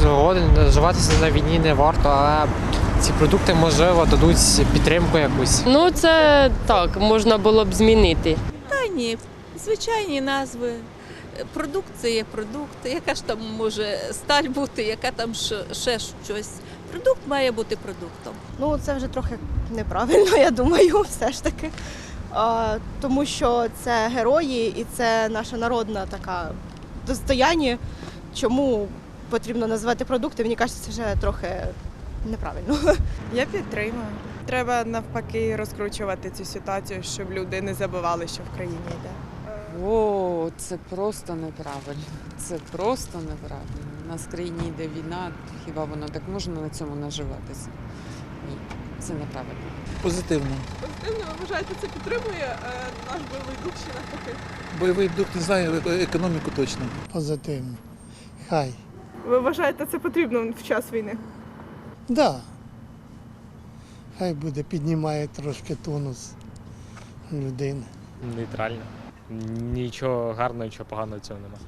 згоден, наживатися на війні не варто, але ці продукти, можливо, дадуть підтримку якусь. Ну, це так, можна було б змінити. Та ні, звичайні назви. Продукт це є продукт. Яка ж там може сталь бути, яка там ще, щось. Продукт має бути продуктом. Ну, це вже трохи неправильно, я думаю, все ж таки. А, тому що це герої і це наша народна така достояння. Чому потрібно називати продукти, мені кажеться, це вже трохи неправильно. Я підтримую. Треба навпаки розкручувати цю ситуацію, щоб люди не забували, що в країні йде. О, це просто неправильно. Це просто неправильно. У нас в країні йде війна, хіба воно так можна на цьому наживатися? Ні, це неправильно. Позитивно. Позитивно, ви вважаєте, це підтримує наш бойовий дух чи навпаки? Бойовий дух не знаю, е- економіку точно. позитивно. Хай. Ви вважаєте, це потрібно в час війни? Да. Хай буде, піднімає трошки тонус людини. Нейтрально. Нічого гарного, нічого поганого в цьому немає.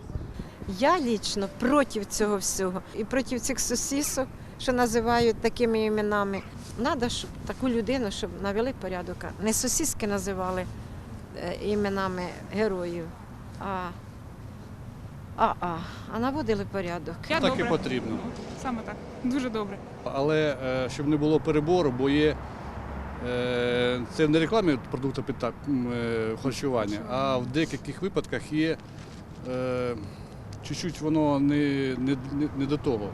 Я лічно проти цього всього і проти цих сусісок, що називають такими іменами. Треба, щоб таку людину, щоб навели порядок. Не сусіски називали е, іменами героїв, а, а, а, а наводили порядок. Так і потрібно. Саме так. Дуже добре. Але е, щоб не було перебору, бо є е, це не рекламі продукту е, харчування, а в деяких випадках є чуть-чуть воно не, не, не до того.